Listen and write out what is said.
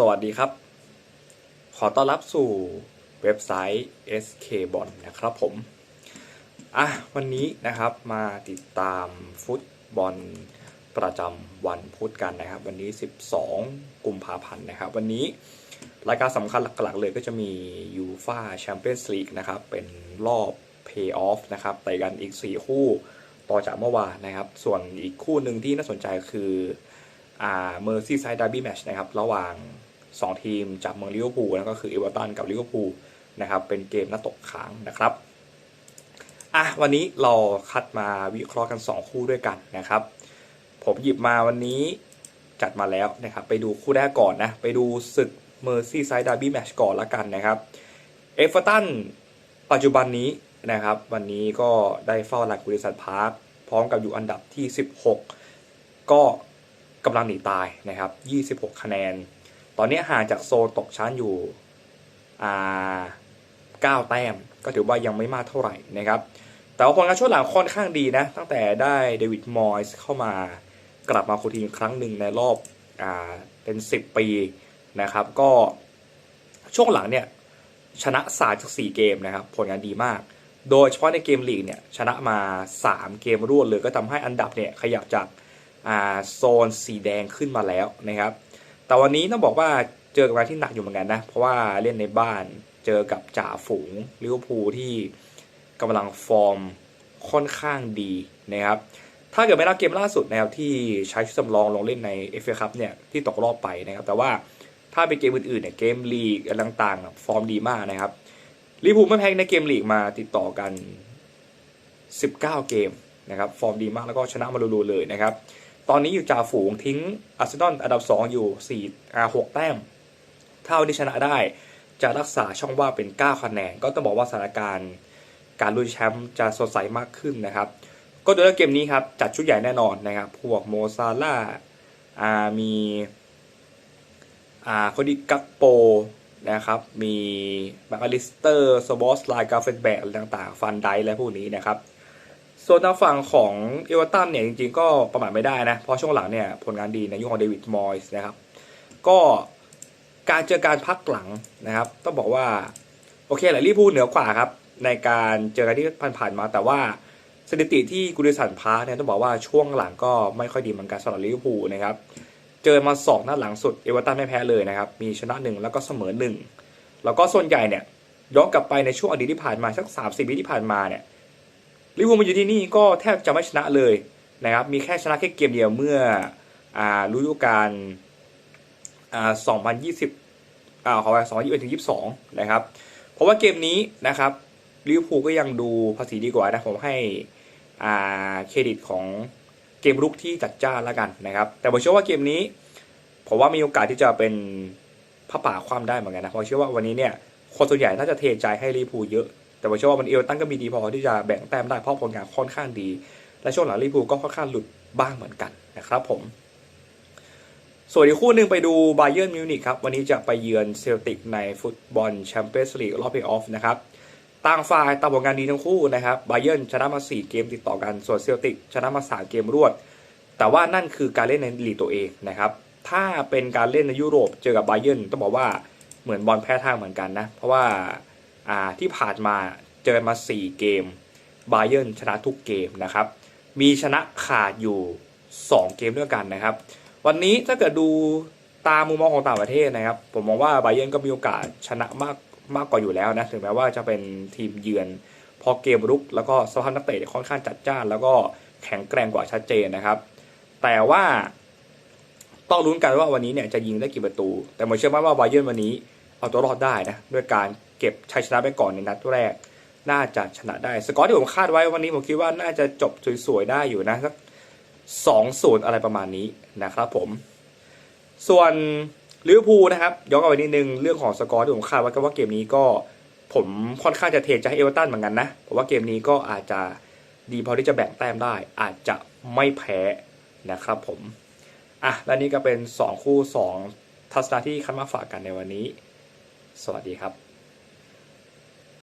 สวัสดีครับ ขอต้อนรับสู่เว็บไซต์ SK b o n นะครับผม อะ วันนี้นะครับมาติดตามฟุตบอลประจำวันพุธกันนะครับ วันนี้ 12 กุมภาพันธ์นะครับ วันนี้รายการสำคัญหลักๆเลยก็จะมียูฟาแชมเปี้ยนส์ลีกนะครับ เป็นรอบเพย์ออฟนะครับแต่กันอีก 4 คู่ต่อจากเมื่อวานนะครับ ส่วนอีกคู่หนึ่งที่น่าสนใจคืออ่าเมอร์ซี่ไซด์ดาร์บี้แมชนะครับ ระหว่าง 2 ทีมจากเมืองลิเวอร์พูลนะก็คือเอเวอร์ตันกับลิเวอร์พูลนะครับเป็นเกมน้าตกค้างนะครับอะวันนี้เราคัดมาวิเคราะห์กัน 2 คู่ด้วยกันนะครับ ผมหยิบมาวันนี้จัดมาแล้วนะครับ ไปดูคู่แรกก่อนนะ ไปดูศึกเมอร์ซี่ไซด์ดาร์บี้แมชก่อนละกันนะครับเอฟเวอร์ตันปัจจุบันนี้นะครับ วันนี้ก็ได้เฝ้าหลักบริษัทพาร์คพร้อมกับอยู่อันดับที่ 16 ก็กำลังหนีตายนะครับ 26 คะแนน ตอนนี้ห่างจากโซนตกชั้นอยู่อ่า9แต้มก็ถือว่ายังไม่มากเท่าไหร่นะครับ แต่ว่าผลงานช่วงหลังค่อนข้างดีนะ ตั้งแต่ได้เดวิดมอยส์เข้ามากลับมาคุทีมครั้งหนึ่งในรอบอ่าเป็น 10 ปีนะครับ ก็ช่วงหลังเนี่ยชนะ3จาก4เกมนะครับ ผลงานดีมาก โดยเฉพาะในเกมลีกเนี่ยชนะมา 3 เกมรวดเลยก็ทำให้อันดับเนี่ยขยับจากอ่าโซนสีแดงขึ้นมาแล้วนะครับ แต่วันนี้ต้องบอกว่าเจอกับงานที่หนักอยู่เหมือนกันนะ เพราะว่าเล่นในบ้านเจอกับจ่าฝูงลิเวอร์พูลที่กำลังฟอร์มค่อนข้างดีนะครับ ถ้าเกิดไม่นับเกมล่าสุดนะครับที่ใช้ชุดสำรองลงเล่นในเอฟเอคัพเนี่ยที่ตกรอบไปนะครับ แต่ว่าถ้าเป็นเกมอื่นๆเนี่ยเกมลีกอะไรต่างๆ ฟอร์มดีมากนะครับลิเวอร์พูลไม่แพ้ในเกมลีกมาติดต่อกัน 19 เกมนะครับ ฟอร์มดีมากแล้วก็ชนะมาลุๆเลยนะครับ ตอนนี้อยู่จ่าฝูงทิ้งอาร์เซนอลอันดับ 2 อยู่4อ่า6แต้ม ถ้าวันนี้ชนะได้จะรักษาช่องว่างเป็น 9 คะแนน ก็ต้องบอกว่าสถานการณ์การลุ้นแชมป์จะสดใสมากขึ้นนะครับ ก็โดยเกมนี้ครับ จัดชุดใหญ่แน่นอนนะครับ พวกโมซาล่าอามีอ่าโคดิกัปโปนะครับ มีแบ็กอลิสเตอร์สบอสไลกาเฟนแบกอะไรต่างๆ ฟันไดและพวกนี้นะครับ ส่วนทางฝั่งของเอเวอร์ตันเนี่ยจริงๆก็ประมาทไม่ได้นะ เพราะช่วงหลังเนี่ยผลงานดีในยุคของเดวิดมอยส์นะครับ ก็การเจอการพักหลังนะครับ ต้องบอกว่า โอเคแหละลิเวอร์พูลเหนือกว่าครับ ในการเจอกันที่ผ่านๆมา แต่ว่าสถิติที่กูดิสันพาร์เนี่ยต้องบอกว่าช่วงหลังก็ไม่ค่อยดีเหมือนกันสำหรับลิเวอร์พูลนะครับเจอมาสองนัดหลังสุดเอเวอร์ตันไม่แพ้เลยนะครับมีชนะหนึ่งแล้วก็เสมอหนึ่งแล้วก็ส่วนใหญ่เนี่ยย้อนกลับไปในช่วงอดีตที่ผ่านมาสักสามสิบปีที่ผ่านมาเนี่ย ลิเวอร์พูลมาอยู่ที่นี่ก็แทบจะไม่ชนะเลยนะครับ มีแค่ชนะแค่เกมเดียวเมื่ออ่าฤดูกาลอ่า2020อ่าขอไป2021ถึง22 นะครับ เพราะว่าเกมนี้นะครับลิเวอร์พูลก็ยังดูภาษีดีกว่านะผมให้อ่าเครดิตของเกมรุกที่จัดจ้านแล้วกันนะครับ แต่ผมเชื่อว่าเกมนี้ผมว่ามีโอกาสที่จะเป็นพระป่าความได้เหมือนกันนะเพราะเชื่อว่าวันนี้เนี่ยคนส่วนใหญ่น่าจะเทใจให้ลิเวอร์พูลเยอะ แต่ผมเชื่อว่ามันเอลตันก็มีดีพอที่จะแบ่งแต้มได้เพราะผลงานค่อนข้างดี และช่วงหลังลิเวอร์พูก็ค่อนข้างหลุดบ้างเหมือนกันนะครับผม ส่วนอีกคู่หนึ่งไปดูบ a เ e ร์นมิวนิกครับ วันนี้จะไปเยือนเซลติกในฟุตบอลแชมเปี้ยนส์ลีกรอบเพย์ออฟนะครับต่างฝ่ายต่างผลงานดีทั้งคู่นะครับบ a เ e ร์นชนะมา 4 เกมติดต่อกันส่วนเซลติกชนะมา 3 เกมรวด แต่ว่านั่นคือการเล่นในลีกตัวเองนะครับถ้าเป็นการเล่นในยุโรปเจอกับบ a เ e ร์นต้องบอกว่าเหมือนบอลแพ้ทางเหมือนกันนะ เพราะว่า อ่าที่ผ่านมาเจอมา 4 เกมบ a เ e ร์นชนะทุกเกมนะครับ มีชนะขาดอยู่ 2 เกมด้วยกันนะครับ วันนี้ถ้าเกิดดูตามมุมมองของต่างประเทศนะครับ ผมมองว่าบเ e ร์นก็มีโอกาสชนะมากมากกว่าอยู่แล้วนะถึงแม้ว่าจะเป็นทีมเยือนพอเกมรุก แล้วก็สภาพนักเตะค่อนข้างจัดจ้าน แล้วก็แข็งแกร่งกว่าชัดเจนนะครับ แต่ว่าต้องลุ้นกันว่าวันนี้เนี่ยจะยิงได้กี่ประตู แต่ผมเชื่อมั่นว่าบเ e ร์นวันนี้เอาตัวรอดได้นะด้วยการ เก็บชัยชนะไปก่อนในนัดแรก น่าจะชนะได้ สกอร์ที่ผมคาดไว้วันนี้ผมคิดว่าน่าจะจบสวยๆได้อยู่นะสักสองศูนย์อะไรประมาณนี้นะครับผม ส่วนลิเวอร์พูลนะครับย้อนกลับไปนิดนึงเรื่องของสกอร์ที่ผมคาดไว้ก็ว่าเกมนี้ก็ผมค่อนข้างจะเทใจให้เอเวอร์ตันเหมือนกันนะเพราะว่าเกมนี้ก็อาจจะดีพอที่จะแบ่งแต้มได้ อาจจะไม่แพ้นะครับผมอะและนี่ก็เป็น 2 คู่ 2 ทัศนะที่คัดมาฝากกันในวันนี้ สวัสดีครับ